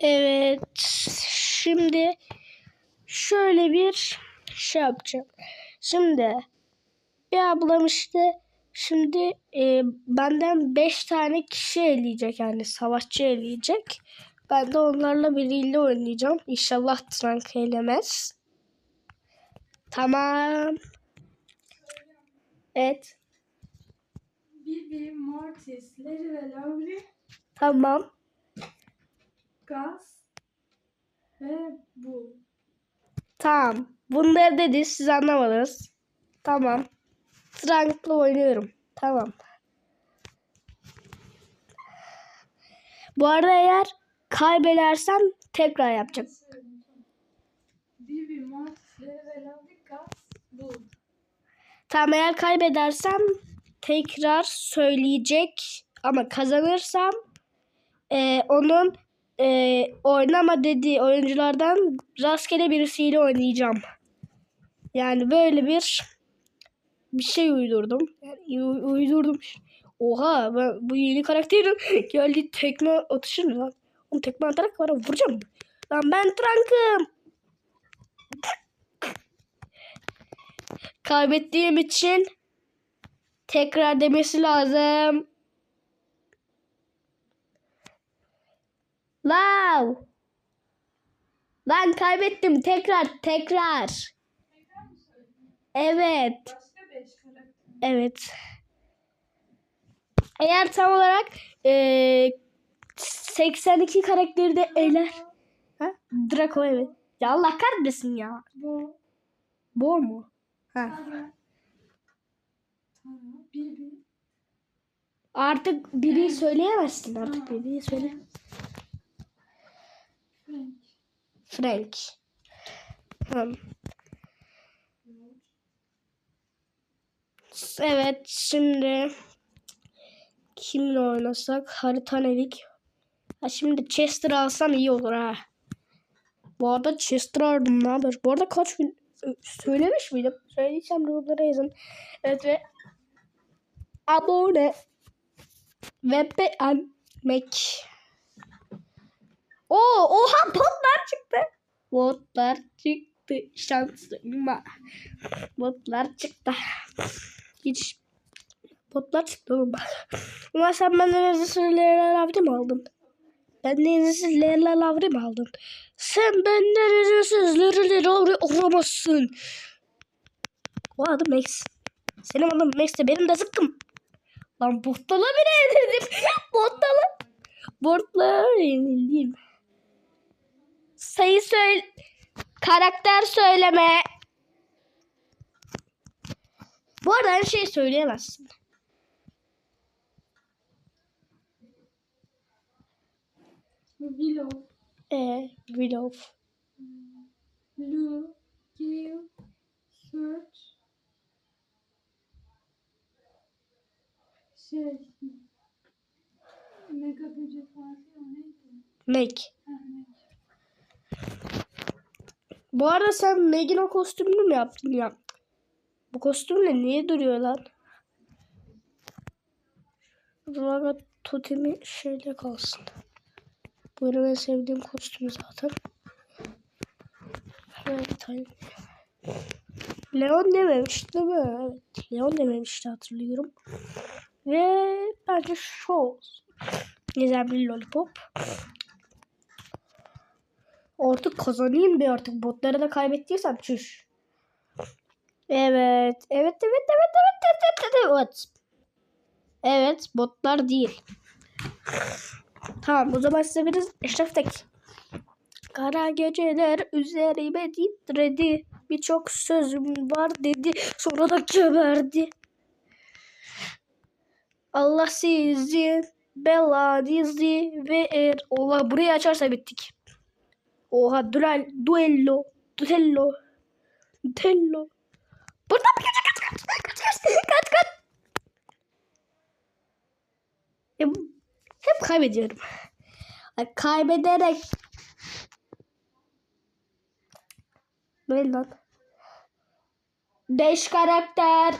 Evet. Şimdi şöyle bir şey yapacağım. Şimdi bir ablam işte şimdi e, benden 5 tane kişi eleyecek yani savaşçı eleyecek. Ben de onlarla biriyle oynayacağım. İnşallah Trunk elemez. Tamam. Evet. Bibi, Mortis, Larry ve Lauri, Tamam. Gus ve bu. Tamam. Bunları dedi siz anlamadınız. Tamam. Trunk'la oynuyorum. Tamam. Bu arada eğer kaybedersem tekrar bu. Tamam eğer kaybedersem tekrar söyleyecek ama kazanırsam e, onun e, oynama dediği oyunculardan rastgele birisiyle oynayacağım. Yani böyle bir bir şey uydurdum. Yani uydurdum. Oha ben bu yeni karakterim geldi tekme atışır mı lan? Oğlum tekme atarak var vuracağım. Lan ben Trunk'ım. Kaybettiğim için tekrar demesi lazım. Lav. Lan kaybettim tekrar tekrar. Evet. Evet. Eğer tam olarak eee 82 karakteri de eler. Ha? Draco evet. Ya Allah kahretmesin ya. Bu. Bu mu? Ha. Artık biri söyleyemezsin artık biri söyle. Frank. Tamam. Evet şimdi kimle oynasak? Haritanelik. Ha şimdi Chester alsam iyi olur ha. Bu arada Chester aldım ne haber? Bu arada kaç gün söylemiş miydim? Söylediysem yorumlara yazın. Evet ve abone ve beğenmek. Oo, oha botlar çıktı. Botlar çıktı. Şansıma. Botlar çıktı. Hiç botlar çıktı oğlum. Ama sen benden izinsiz Leyla Lavri mi aldın? Benden izinsiz Leyla Lavri mi aldın? Sen benden izinsiz Leyla Lavri olamazsın. O adı Max. Senin adın Max de benim de zıkkım. Lan botlara bile yenildim. Botlara. Botlara yenildim. Sayı söyle. Karakter söyleme. Bu arada her şeyi söyleyemezsin. Willow. Ee, Willow. Lou. Gale. Search. Şey. Mega böcek vardı ya neydi? Meg. Ha? Bu arada sen Meg'in o kostümünü mü yaptın ya? Bu kostümle niye duruyor lan? Raga totemi şeyde kalsın. Bu benim en sevdiğim kostüm zaten. Hayır. Leon dememişti değil mi? Evet. Leon dememişti hatırlıyorum. Ve bence şu olsun. Gizemli Lollipop. Artık kazanayım bir artık. Botları da kaybettiysem çüş. Evet. Evet, evet, evet, evet, evet, evet, evet. Evet, botlar değil. Tamam, o zaman size biraz Eşref Tek. Kara geceler üzerime titredi. Birçok sözüm var dedi. Sonra da geberdi. Allah sizi belanızı ve eğer ola burayı açarsa bittik. Oha duel, duello, duello, duello. Buradan? Kaç kaç kaç kaç kaç kaç. Bu- hep kaybediyorum. Ay, kaybederek. Ne lan? Beş karakter.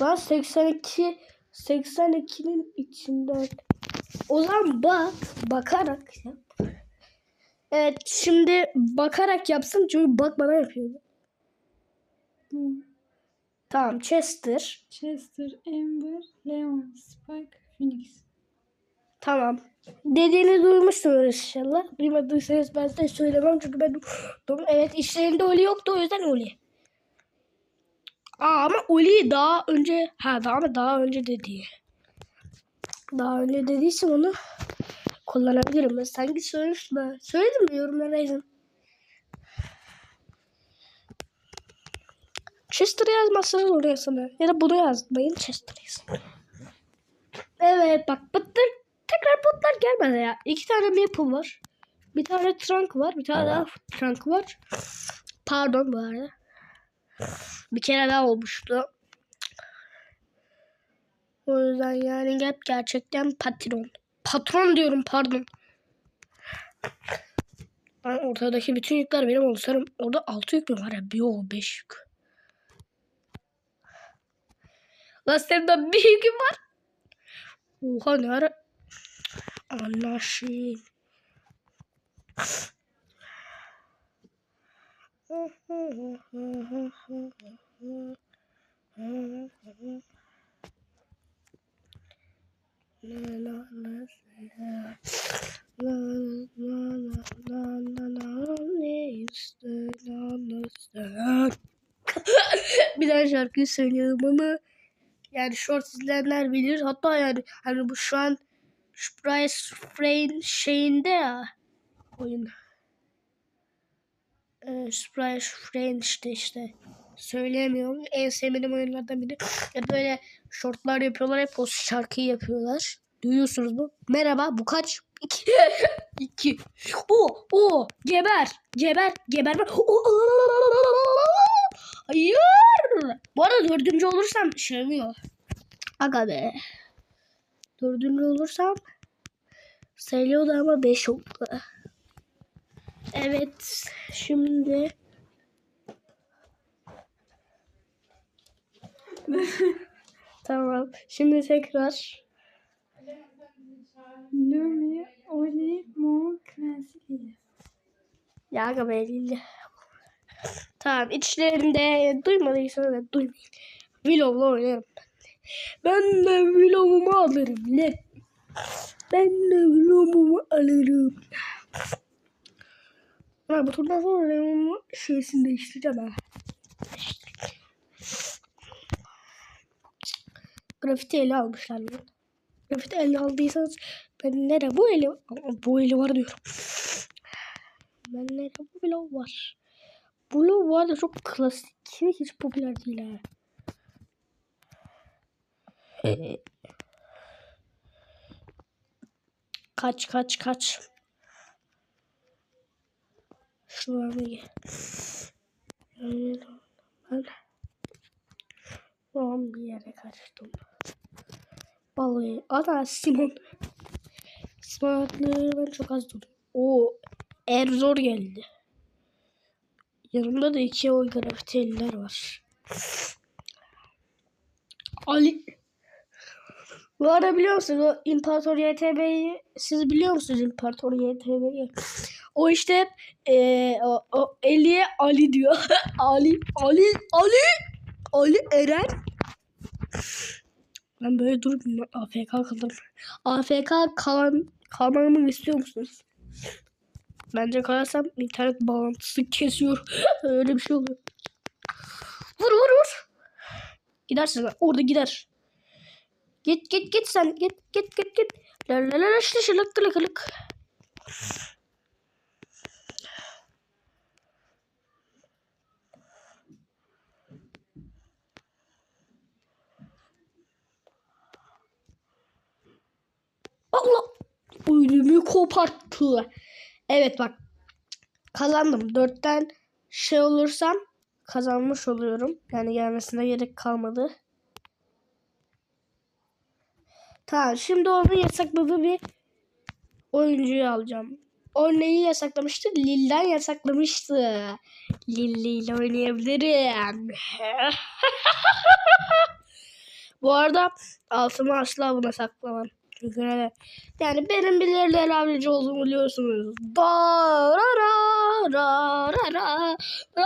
Lan 82 82'nin içinden. O zaman bak bakarak yap. Evet şimdi bakarak yapsın çünkü bak bana yapıyordu. Bu. Tamam Chester. Chester, Amber, Leon, Spike, Phoenix. Tamam. Dediğini duymuşsunuz inşallah. Duymadıysanız ben size söylemem çünkü ben. Evet işlerinde Oli yoktu o yüzden Oli. Aa ama Oli daha önce ha daha ama daha önce dedi. Daha önce dediyse onu kullanabilirim. Ben sanki söylemiştim. Söyledim mi yorumlara yazın. Chester yazmazsanız oraya sana. Ya da bunu yazmayın Chester yazın. Evet bak bıttır tekrar botlar gelmedi ya. İki tane maple var. Bir tane trunk var. Bir tane daha trunk var. Pardon bu arada. Bir kere daha olmuştu. O yüzden yani hep gerçekten patron. Patron diyorum pardon. Ben ortadaki bütün yükler benim oldu. Sanırım orada 6 yük mü var ya? O 5 yük. Lan senin de bir yükün var. Oha ne ara... Anlaşayım. Bir daha şarkıyı söylüyorum ama yani short izleyenler bilir. Hatta yani hani bu şu an Price Frame şeyinde ya oyun. Ee, Price Frame işte söyleyemiyorum. En sevmediğim oyunlardan biri. Ya böyle shortlar yapıyorlar hep o şarkıyı yapıyorlar. Duyuyorsunuz mu? Merhaba bu kaç? İki. İki. O o geber geber geber. O, Hayır. Bu arada dördüncü olursam şey oluyor. Aga be. Dördüncü olursam sayılıyordu ama beş oldu. Evet. Şimdi tamam. Şimdi tekrar Lumi, Oli, Mo, Clancy, Lily. ya aga be Lili. Tamam içlerinde duymadıysanız da duymayın. Willow'la oynarım ben. Ben de Willow'umu alırım. Ne? Ben de Willow'umu alırım. Ha, bu turdan sonra Willow'umu şeysini değiştireceğim ha. Grafiti eli almışlar lan. Grafiti eli aldıysanız ben nere bu eli bu eli var diyorum. Ben nere bu Willow var. Blue bu arada çok klasik ve hiç popüler değil ha. kaç kaç kaç. Şuna bir ben Tamam bir yere kaçtım. Vallahi ana Simon. Simon adlı ben çok az durdum. O Erzor geldi. Yanımda da iki oy grafiteliler var. Ali. Bu arada biliyor musunuz o İmparator YTB'yi siz biliyor musunuz İmparator YTB'yi? O işte hep eee o, o Eli'ye Ali diyor. Ali, Ali, Ali, Ali Eren. Ben böyle durmayayım. AFK kaldım. AFK kalan kalmamı istiyor musunuz? Bence kalarsam internet bağlantısı kesiyor. Öyle bir şey oluyor. Vur vur vur. Gidersin lan. Orada gider. Git git git sen. Git git git git. La la la şılık lık lık. Allah. Ölümü koparttı. Evet bak. Kazandım. Dörtten şey olursam kazanmış oluyorum. Yani gelmesine gerek kalmadı. Tamam şimdi onu yasakladığı bir oyuncuyu alacağım. O neyi yasaklamıştı? Lil'den yasaklamıştı. Lilli ile oynayabilirim. Bu arada altımı asla buna saklamam. Çünkü öyle. Yani benim birileriyle abici olduğumu biliyorsunuz. Da ra ra ra ra ra ra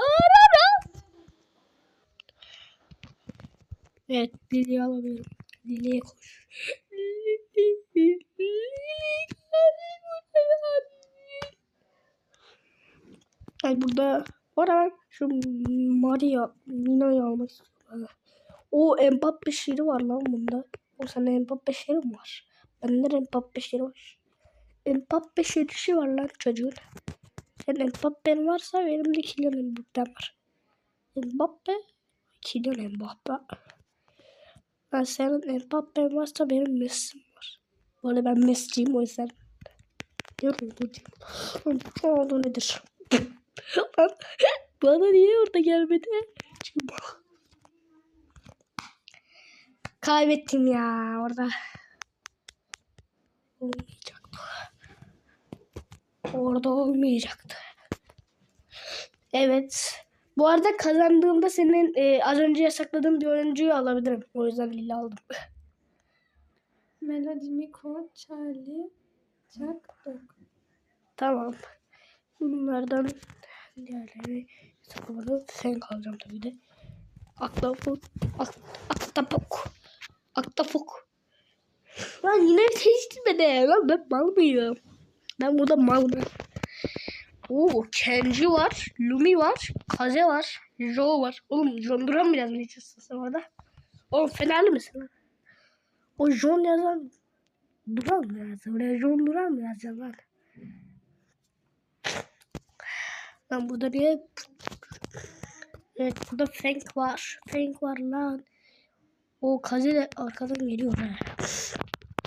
ra Evet Lili'yi alabilirim. Lili'ye koş. Ay burada var ben şu Maria Mina'yı almak istiyorum. O Mbappe şiiri var lan bunda. O sende Mbappe şiiri mi var? Bende de Mbappe şiiri var. Mbappe şiiri var lan çocuğun. Senin Mbappe'n varsa benim de Kylian Mbappe'm var. Mbappe, Kylian Mbappe. Ben senin Mbappe'n varsa benim Messi'm var. Bu arada ben Messi'ciyim o yüzden. Diyorum hocam. Şu anda nedir? Lan, Bana niye orada gelmedi? Çünkü. Kaybettim ya orada. Olmayacaktı. Orada olmayacaktı. Evet. Bu arada kazandığımda senin e, az önce yasakladığın bir oyuncuyu alabilirim. O yüzden Lille aldım. Melody Miko, Charlie, Jack, Dog. tamam. Bunlardan diğerleri saklamadım. Sen kalacağım tabii de. Aktapuk. Ak, aktapuk. Aktapuk. Lan yine değiştirmedi. Lan ben mal mıyım? Ben burada mal mıyım? Oo, Kenji var, Lumi var, Kaze var, Jo var. Oğlum John Duran mı yazmış hiç ısısı orada? Oğlum Fenerli misin? lan? O John yazan Duran mı yazdı? Oraya John Duran mı yazacağım lan? Ben burada niye... Evet burada Frank var. Frank var lan. O Kaze de arkadan geliyor ha.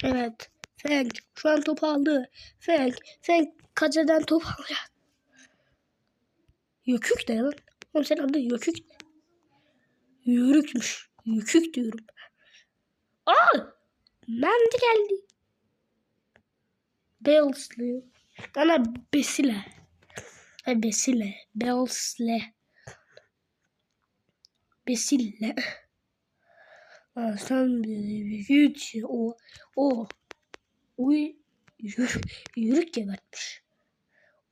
Evet. Frank şu an topu aldı. Frank. Frank Kaze'den top alacak. Yükük de lan. Oğlum senin adın Yükük. Yürükmüş. Yükük diyorum. Aa! Mendi geldi. Belsley. Ana Besile. Ha, Besile. Belsle. Besille. Sen bir güç. O. O. Uy. Yürük, yürük gebertmiş.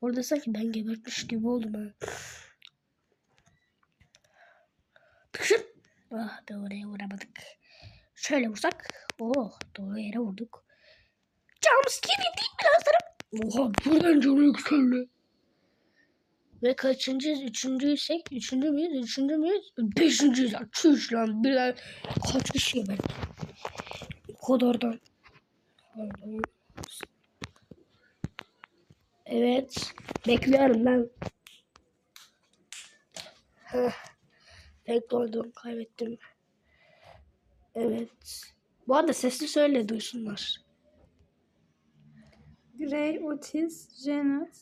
Orada sanki ben gebertmiş gibi oldum ha. Tıkşır. Ah doğru yere vuramadık. Şöyle vursak. Oh doğru yere vurduk. Jumpscare değil mi lazım? Oha buradan canı yükseldi. Ve kaçıncıyız? Üçüncüysek. Üçüncü müyüz? Üçüncü müyüz? Beşinciyiz. Çüş lan. Birden kaç kişi ben? O kadardan. Evet. Bekliyorum. Heh. Bekliyordum. Kaybettim. Evet. Bu arada sesli söyle duysunlar. Gray, Otis, Janet,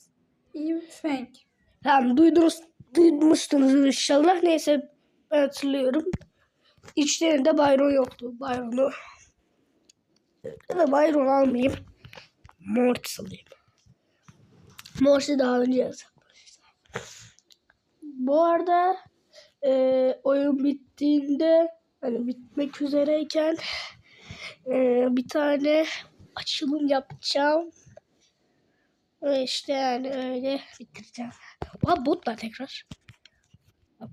Eve, Frank. Tamam duydunuz, duymuştunuz inşallah. Neyse ben hatırlıyorum. İçlerinde Byron yoktu. Byron'u ya da Byron almayayım. Mortis alayım. Mortis'i daha önce yasaklamışlar. Bu arada e, oyun bittiğinde hani bitmek üzereyken e, bir tane açılım yapacağım. İşte yani öyle bitireceğim. Aa bot var tekrar.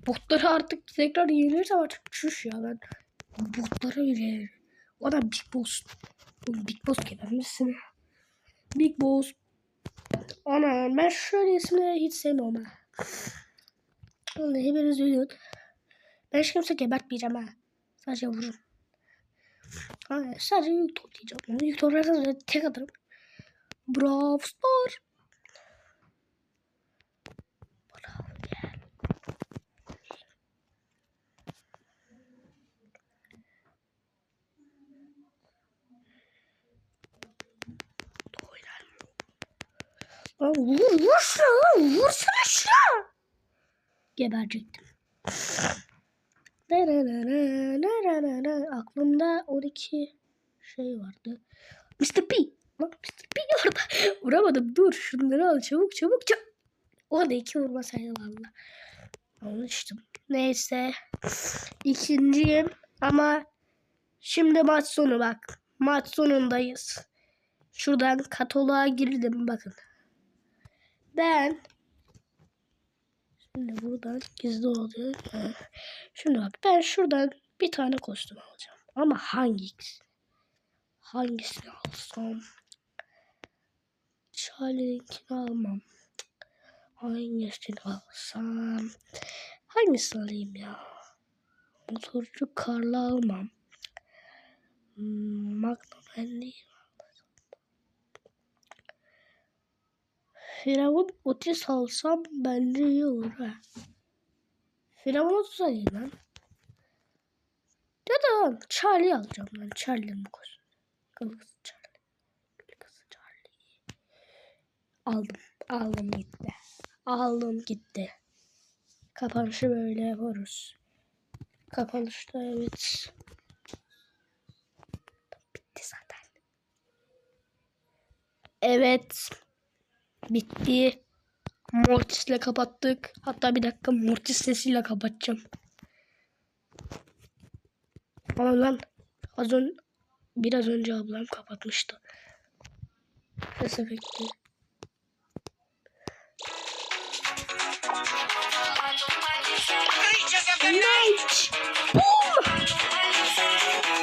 Botları artık tekrar yenilirsem artık çüş ya ben. Botlara bile. O adam Big Boss. Big Boss gebermişsin. Big Boss. Ana ben şöyle ismini hiç sevmiyorum ha. Vallahi hepiniz duyun. Ben hiç kimse gebertmeyeceğim ha. Sadece vururum. Ha, sadece yük toplayacağım. Yük toplarsam tek atarım. Bravo Star. Lan vur vur şuna lan vursana şuna. Geberecektim. Aklımda 12 şey vardı. Mr. P. Lan Mr. P orada. Vuramadım. Dur şunları al çabuk çabuk çabuk. Orada iki vurmasaydı valla. Almıştım. Neyse. İkinciyim ama Şimdi maç sonu bak. Maç sonundayız. Şuradan kataloğa girdim bakın. Ben Şimdi buradan gizli oluyor. Ha. Şimdi bak ben şuradan bir tane kostüm alacağım. Ama hangisi? Hangisini alsam? Charlie'ninkini almam. Hangisini alsam? Hangisini alayım ya? Motorcu karlı almam. Hmm, Magnum Handy. Firavun Otis alsam bence olur ha. Firavun Otis alayım lan. Ya da Charlie alacağım ben. Charlie'nin koşun. Kız Charlie. Kız Charlie. Aldım. Aldım gitti. Aldım gitti. Kapanışı böyle yaparız. Kapanışta evet. Bitti zaten. Evet. Bitti. Mortis'le kapattık. Hatta bir dakika Mortis sesiyle kapatacağım. Ama lan az ön biraz önce ablam kapatmıştı. Ses efekti. Night.